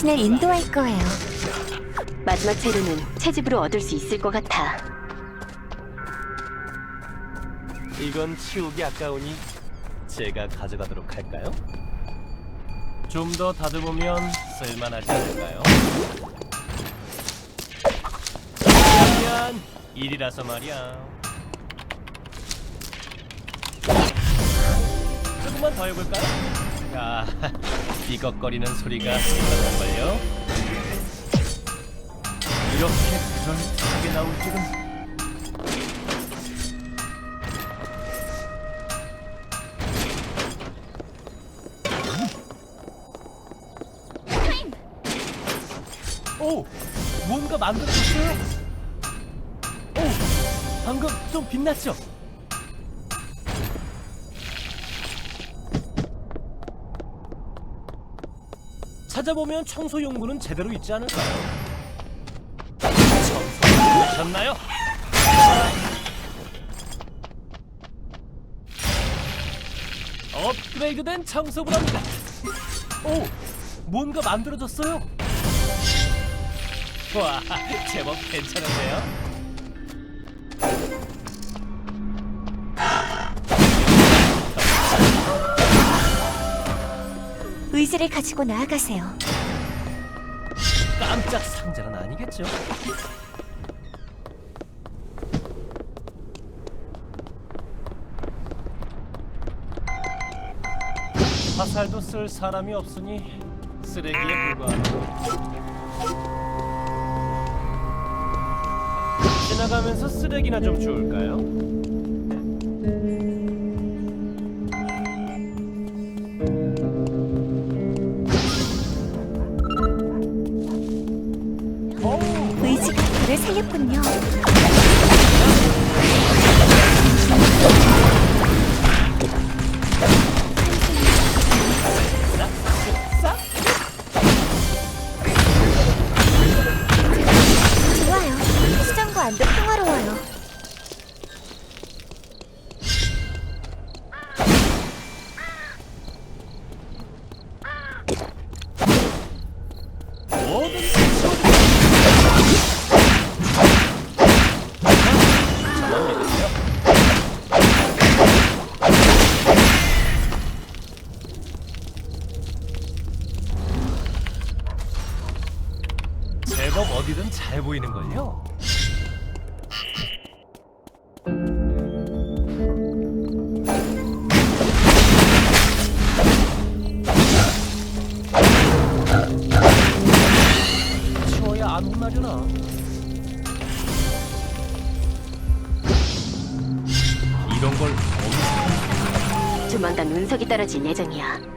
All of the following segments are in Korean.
당신을 인도할 거예요. 마지막 재료는 채집으로 얻을 수 있을 것 같아. 이건 치우기 아까우니 제가 가져가도록 할까요? 좀 더 다듬으면 쓸만하지 않을까요? 미안, 일이라서 말이야. 조금만 더 해볼까요? 야, 삐걱거리는 소리가 생각난걸요? 이렇게 그럴듯하게 나올 줄은 오! 뭔가 만들어졌어요? 오! 방금 좀 빛났죠? 찾아보면 청소 용구는 제대로 있지 않을까요? 청소 하셨나요? 업그레이드된 청소부랍니다. 오! 뭔가 만들어졌어요? 와, 제법 괜찮은데요? 의지를 가지고 나아가세요. 깜짝 상자는 아니겠죠? 화살도 쓸 사람이 없으니 쓰레기에 불과하고 지나가면서 쓰레기나 좀 주울까요? 잘 보이는걸요? 치워야 안 혼나려나? 이런 걸 조만간 운석이 떨어질 예정이야.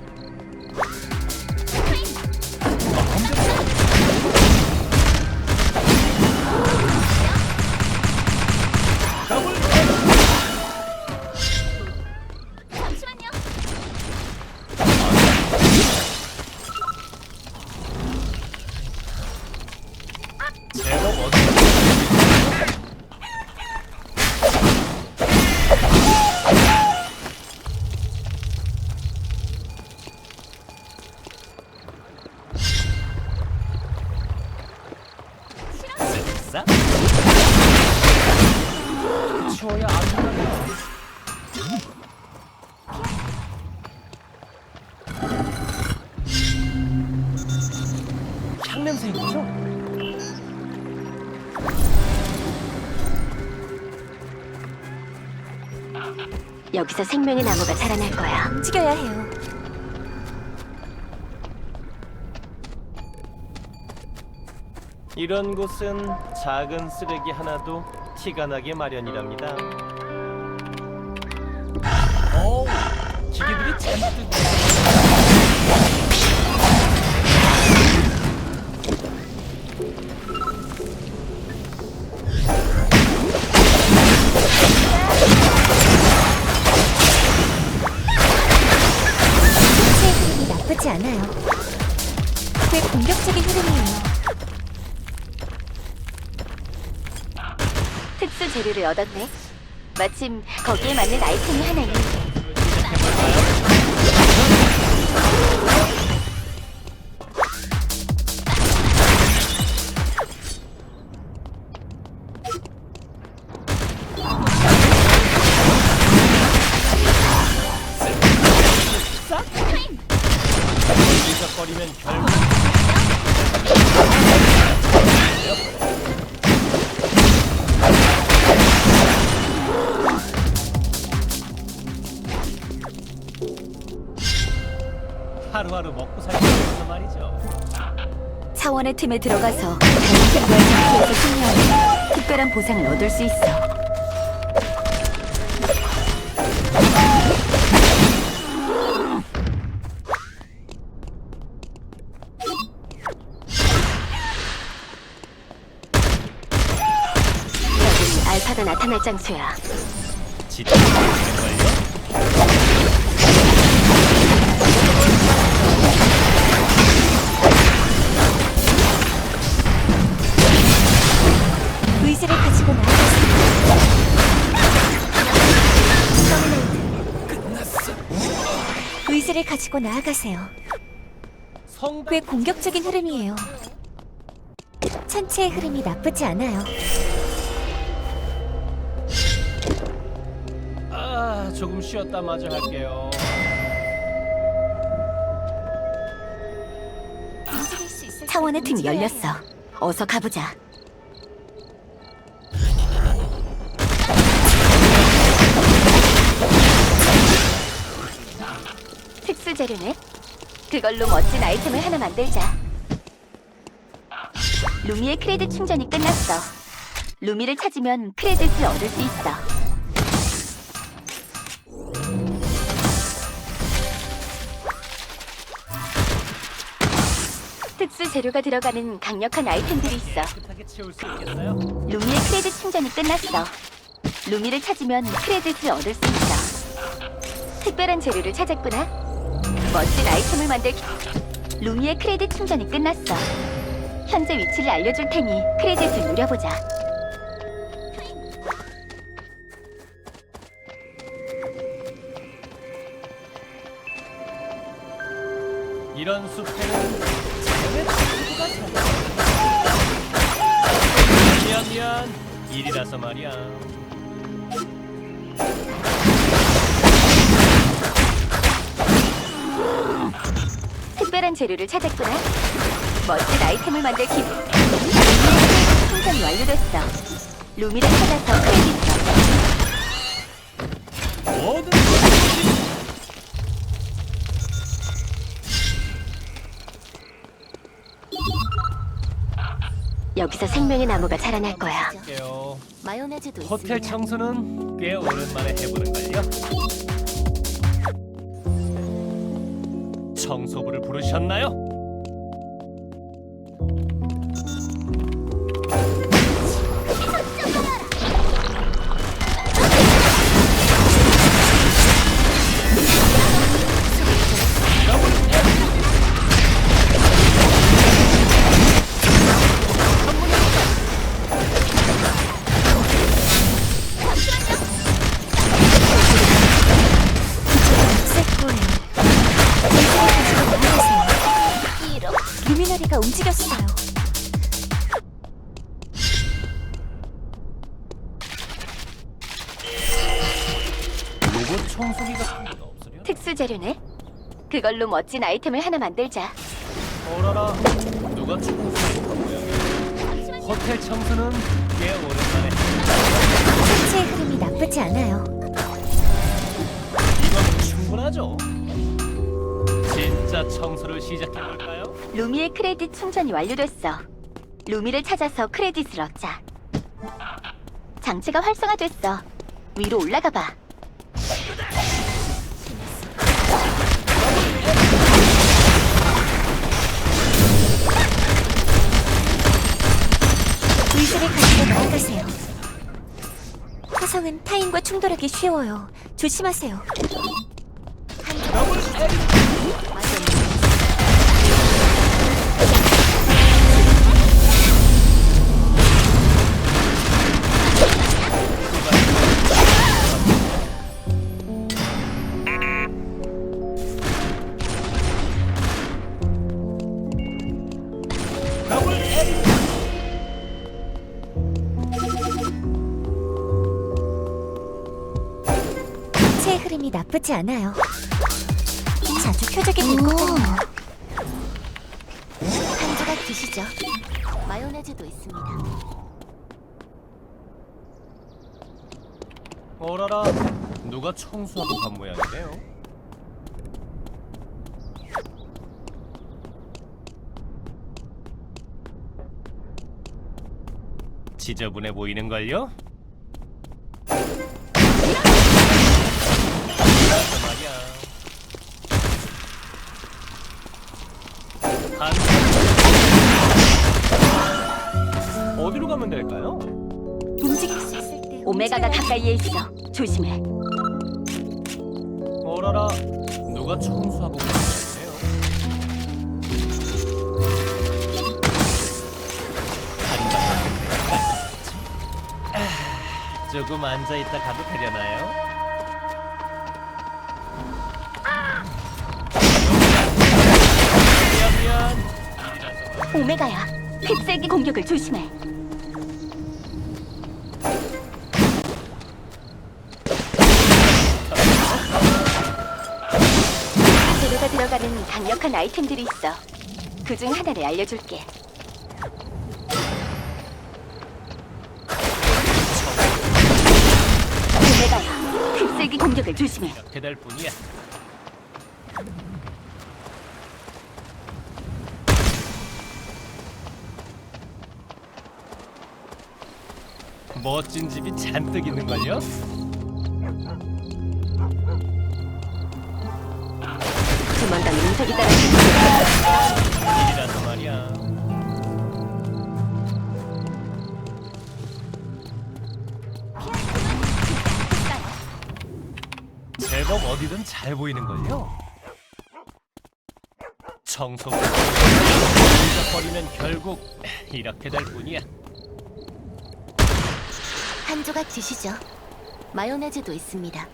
향냄새 있죠? 여기서 생명의 나무가 자라날 거야. 움직여야 해요. 이런 곳은 작은 쓰레기 하나도 티가 나게 마련이랍니다. 오, 기계들이 잔뜩. 수의 나쁘지 않아요. 꽤 공격적인 흐름이에요. 특수 재료를 얻었네. 마침 거기에 맞는 아이템이 하나 있는데. 하루하루 먹고 살기 위해서 말이죠. 차원의 팀에 들어가서 다른 팀과의 전투에서 승리하면 특별한 보상을 얻을 수 있어. 여기 알파가 나타날 장소야. 지치 의지를 가지고 나아가세요. 꽤 공격적인 흐름이에요. 천체의 흐름이 나쁘지 않아요. 아 조금 쉬었다 마저 할게요. 차원의 해요. 열렸어. 어서 가보자. 특수 재료네. 그걸로 멋진 아이템을 하나 만들자. 루미의 크레딧 충전이 끝났어. 루미를 찾으면 크레딧을 얻을 수 있어. 특수 재료가 들어가는 강력한 아이템들이 있어. 깨끗하게 채울 수 있겠어요? 루미의 크레딧 충전이 끝났어. 루미를 찾으면 크레딧을 얻을 수 있어. 특별한 재료를 찾았구나. 멋진 아이템을 만들. 루미의 크레딧 충전이 끝났어. 현재 위치를 알려줄 테니 크레딧을 누려보자. 이런 숲에는 자연의 친구가 살아. 미안 미안 일이라서 말이야. 특별한 재료를 찾았구나. 멋진 아이템을 만들 기분. 루미의 충전이 완료됐어. 루미를 찾아서. 모든 것이 여기서 생명의 나무가 자라날 거야. 마요네즈도 호텔 청소는 꽤 오랜만에 해보는 걸요. 청소부를 부르셨나요? 특수 재료네. 그걸로 멋진 아이템을 하나 만들자. 어라라 누가 청소한 모양이야? 호텔 청소는 꽤 오랜만에 천체의 흐름이 나쁘지 않아요. 이건 충분하죠. 진짜 청소를 시작해볼까요? 루미의 크레딧 충전이 완료됐어. 루미를 찾아서 크레딧을 얻자. 장치가 활성화됐어. 위로 올라가 봐. 타인과 충돌하기 쉬워요. 조심하세요. 천체의 흐름이 나쁘지 않아요. 자주 표적이 될것 같네요. 드시죠. 마요네즈도 있습니다. 어라라 누가 청소하고 간 모양이네요. 지저분해 보이는 걸요? 움직일 수 있을 때 오메가가 가까이에 있어. 조심해. 어라라 누가 청소하고 계시네요 조금 앉아 있다 가도 되려나요? 미안 미안 일이라서 오메가야. 흡색이 공격을 조심해. 강력한 아이템들이 있어. 그 중 하나를 알려줄게. 오메가야. 흡색이 공격을 조심해. 이렇게 될 뿐이야 멋진 집이 잔뜩 있는걸요? 떨어질 일이라서 말이야 제법 어디든 잘 보이는걸요? 청소가 버리면 결국 이렇게 될 뿐이야 한 조각 드시죠. 마요네즈도 있습니다.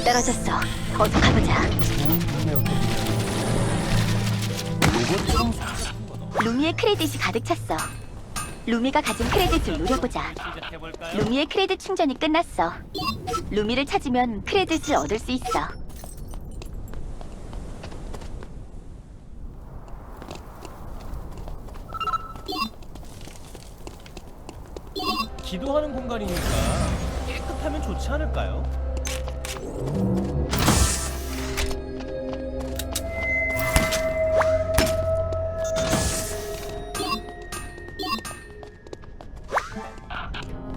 운석이 떨어졌어. 어서 가보자. 루미의 크레딧이 가득 찼어. 루미가 가진 크레딧을 노려보자. 루미의 크레딧 충전이 끝났어. 루미를 찾으면 크레딧을 얻을 수 있어. 기도하는 공간이니까 깨끗하면 좋지 않을까요?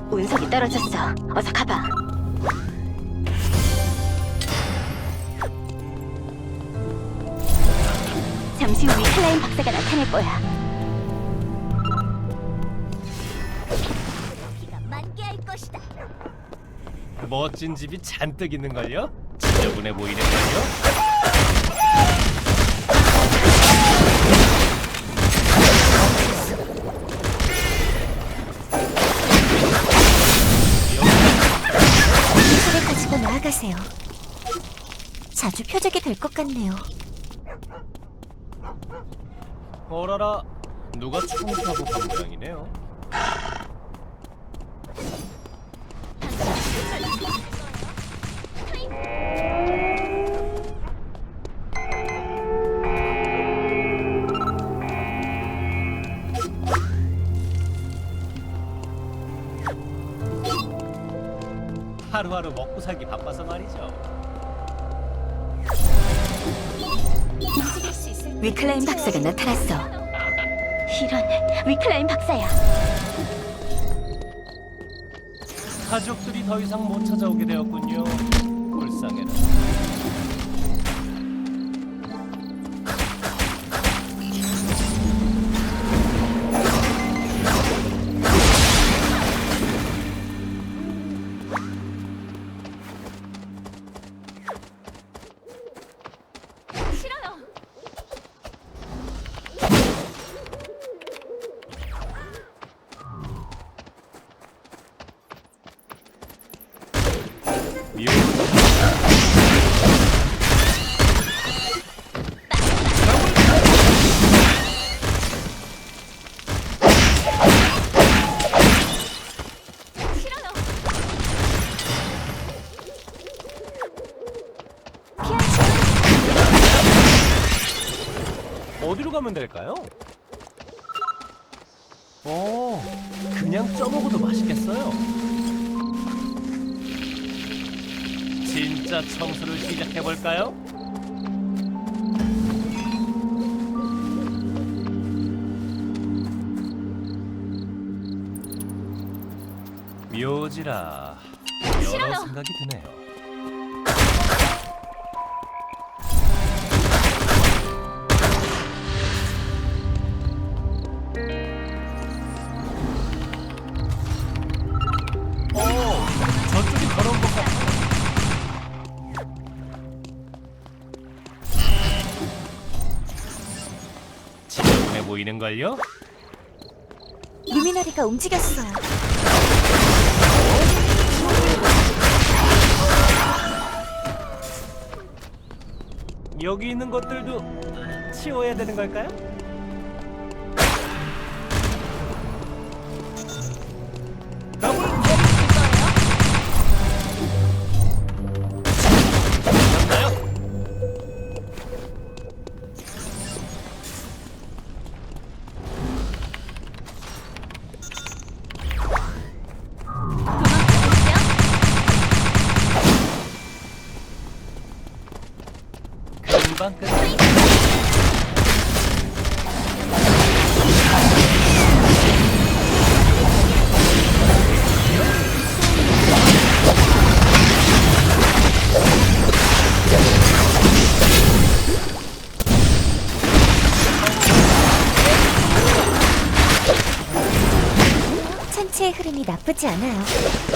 운석이 떨어졌어. 어서 가봐. 잠시 후 위클라인 박사가 나타날 거야. 멋진 집이 잔뜩 있는걸요? 지저분해 보이는걸요? 기술을 가지고 나아가세요. 자주 표적이 될 것 같네요. 어라라 누가 청소하고 간 모양이네요 하루하루 먹고 살기 바빠서 말이죠 움직일 수 있을 때 위클라인 박사가 나타났어. 이런 위클라인 박사야. 가족들이 더 이상 못 찾아오게 되었군요. 불쌍해라. 어디로 가면 될까요? 오, 그냥 쪄먹어도 맛있겠어요. 진짜 청소를 시작해 볼까요? 묘지라 여러 생각이 드네요. 보이는걸요? 루미나리가 움직였어요. 여기 있는 것들도 치워야 되는 걸까요? 금방 끝. 천체의 흐름이 나쁘지 않아요.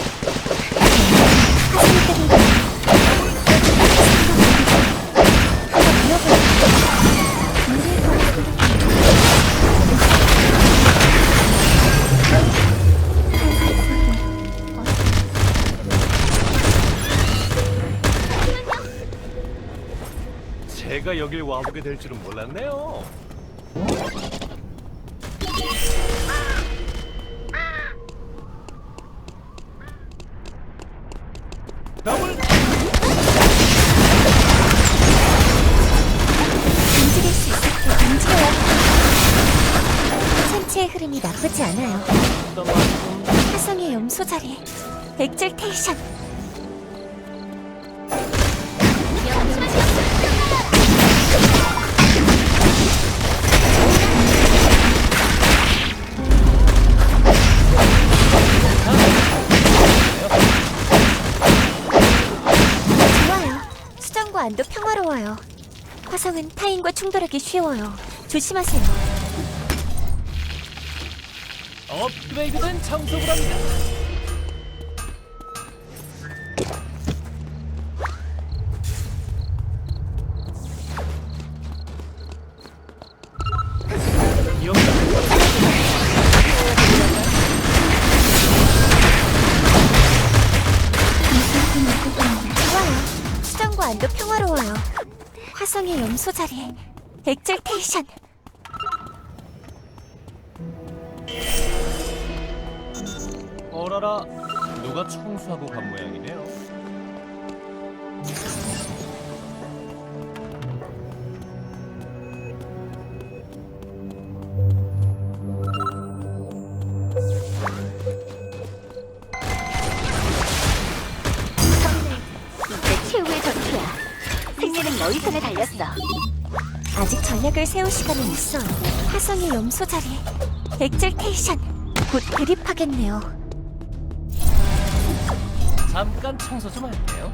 여길 와보게 될 줄은 몰랐네요. 더블 움직일 수 있을 때 움직여야 해요. 천체의 흐름이 나쁘지 않아요. 어떤 만큼 화성의 염소 자리 엑절테이션 평화로워요. 화성은 타인과 충돌하기 쉬워요. 조심하세요. 업그레이드된. 여기다. 화성의 염소 자리 엑절테이션. 어라라 누가 청소하고 간 모양이네 손에 달렸어. 아직 전략을 세울 시간은 있어요. 화성의 염소 자리 엑절테이션 곧 그립하겠네요. 잠깐 청소 좀 할게요.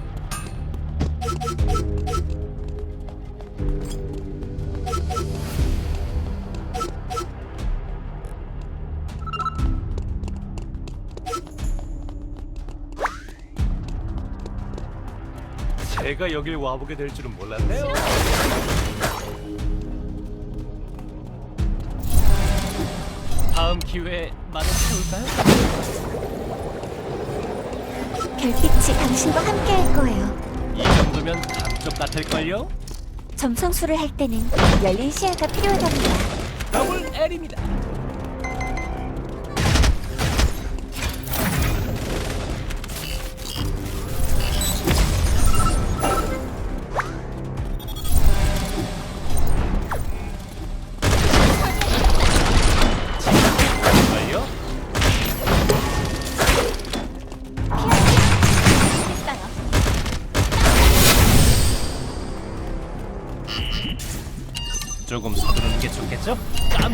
제가 여길 와보게 될 줄은 몰랐네요. 다음 기회에 태울까요? 별빛이 당신과 함께할 거예요. 이 정도면 감쪽 같을걸요? 점성술을 할 때는 열린 시야가 필요하답니다. 더블 L입니다.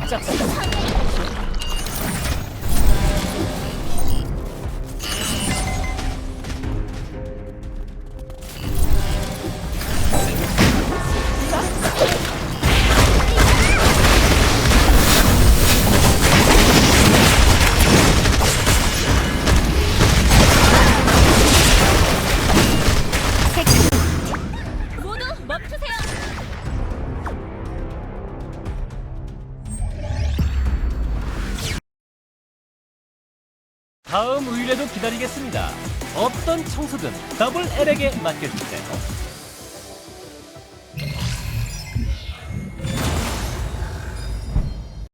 Sortir, sortir. け、まあ、距みたいな。